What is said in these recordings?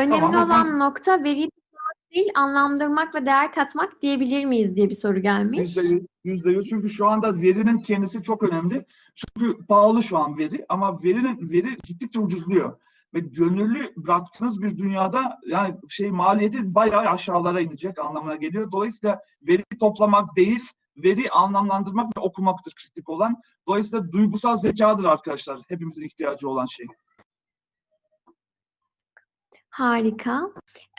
Önemli Tamam, olan nokta veriyi tutmak değil, anlamlandırmak ve değer katmak diyebilir miyiz diye bir soru gelmiş. Yüzde yüz, yüzde yüz. Çünkü şu anda verinin kendisi çok önemli. Çünkü pahalı şu an veri ama verinin veri gittikçe ucuzluyor. Ve gönüllü bıraktığınız bir dünyada yani şey maliyeti bayağı aşağılara inecek anlamına geliyor. Dolayısıyla veri toplamak değil, veri anlamlandırmak ve okumaktır kritik olan. Dolayısıyla duygusal zekadır arkadaşlar hepimizin ihtiyacı olan şey. Harika.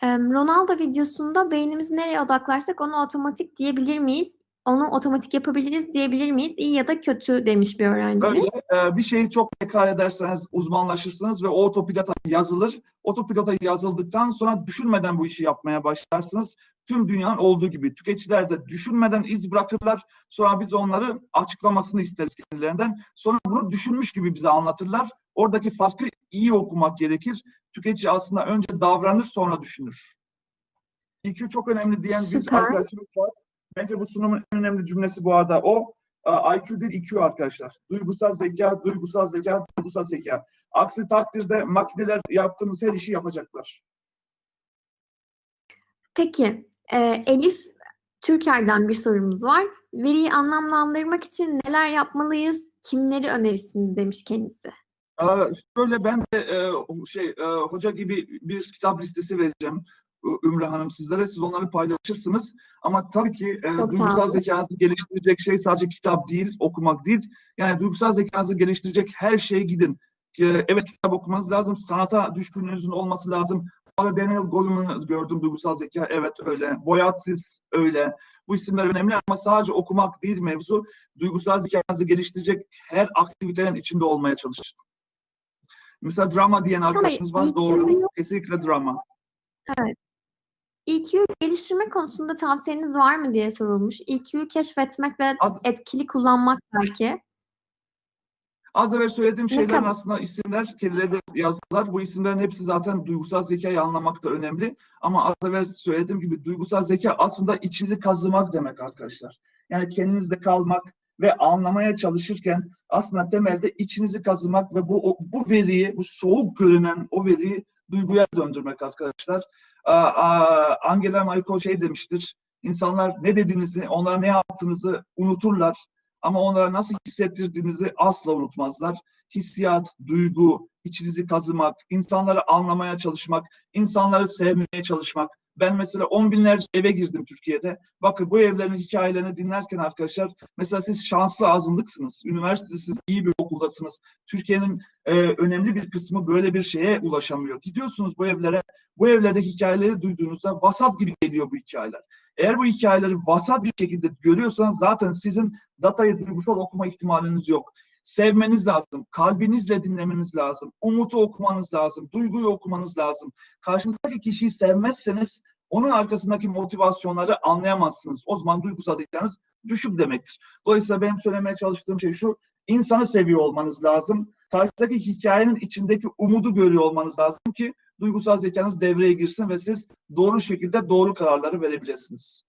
Ronaldo videosunda beynimiz nereye odaklarsak onu otomatik diyebilir miyiz? Onu otomatik yapabiliriz diyebilir miyiz? İyi ya da kötü demiş bir öğrencimiz. E, bir şeyi çok tekrar ederseniz uzmanlaşırsınız ve o otopilota yazılır. Otopilota yazıldıktan sonra düşünmeden bu işi yapmaya başlarsınız. Tüm dünyanın olduğu gibi tüketiciler de düşünmeden iz bırakırlar. Sonra biz onları açıklamasını isteriz kendilerinden. Sonra bunu düşünmüş gibi bize anlatırlar. Oradaki farkı iyi okumak gerekir. Tüketici aslında önce davranır sonra düşünür. EQ çok önemli diyen bir Süper. arkadaşımız var. Bence bu sunumun en önemli cümlesi bu arada o. IQ değil IQ arkadaşlar. Duygusal zeka, duygusal zeka, duygusal zeka. Aksi takdirde makineler yaptığımız her işi yapacaklar. Peki, e, Elif Türker'den bir sorumuz var. Veriyi anlamlandırmak için neler yapmalıyız? Kimleri önerirsiniz demiş kendisi. Şöyle ben de e, şey e, hoca gibi bir kitap listesi vereceğim Ümre Hanım sizlere. Siz onları paylaşırsınız. Ama tabii ki e, Çok duygusal zekanızı geliştirecek şey sadece kitap değil, okumak değil. Yani duygusal zekanızı geliştirecek her şeye gidin. E, evet kitap okumanız lazım. Sanata düşkünlüğünüzün olması lazım. Orada Daniel Goleman'ı gördüm duygusal zeka. Evet öyle. Boyatis öyle. Bu isimler önemli ama sadece okumak değil mevzu. Duygusal zekanızı geliştirecek her aktivitenin içinde olmaya çalışın. Mesela drama diyen arkadaşımız var. Doğru. Kesinlikle drama. EQ geliştirme konusunda tavsiyeniz var mı diye sorulmuş. EQ'yu keşfetmek ve etkili kullanmak belki. Az evvel söylediğim şeylerin aslında isimler kendileri yazdılar. Bu isimlerin hepsi zaten duygusal zekayı anlamakta önemli. Ama az evvel söylediğim gibi duygusal zeka aslında içinizi kazımak demek arkadaşlar. Yani kendinizde kalmak ve anlamaya çalışırken aslında temelde içinizi kazımak ve bu bu veriyi, bu soğuk görünen o veriyi duyguya döndürmek arkadaşlar. Aa, aa, Angela Merkel şey demiştir. İnsanlar ne dediğinizi, onlara ne yaptığınızı unuturlar. Ama onlara nasıl hissettirdiğinizi asla unutmazlar. Hissiyat, duygu, içinizi kazımak, insanları anlamaya çalışmak, insanları sevmeye çalışmak. Ben mesela on binlerce eve girdim Türkiye'de. Bakın bu evlerin hikayelerini dinlerken arkadaşlar mesela siz şanslı azınlıksınız. Üniversitesiz, iyi bir okuldasınız. Türkiye'nin e, önemli bir kısmı böyle bir şeye ulaşamıyor. Gidiyorsunuz bu evlere, bu evlerde hikayeleri duyduğunuzda vasat gibi geliyor bu hikayeler. Eğer bu hikayeleri vasat bir şekilde görüyorsanız zaten sizin datayı duygusal okuma ihtimaliniz yok. Sevmeniz lazım, kalbinizle dinlemeniz lazım, umutu okumanız lazım, duyguyu okumanız lazım. Karşınızdaki kişiyi sevmezseniz onun arkasındaki motivasyonları anlayamazsınız. O zaman duygusal zekanız düşük demektir. Dolayısıyla benim söylemeye çalıştığım şey şu, insanı seviyor olmanız lazım. Karşıdaki hikayenin içindeki umudu görüyor olmanız lazım ki duygusal zekanız devreye girsin ve siz doğru şekilde doğru kararları verebilirsiniz.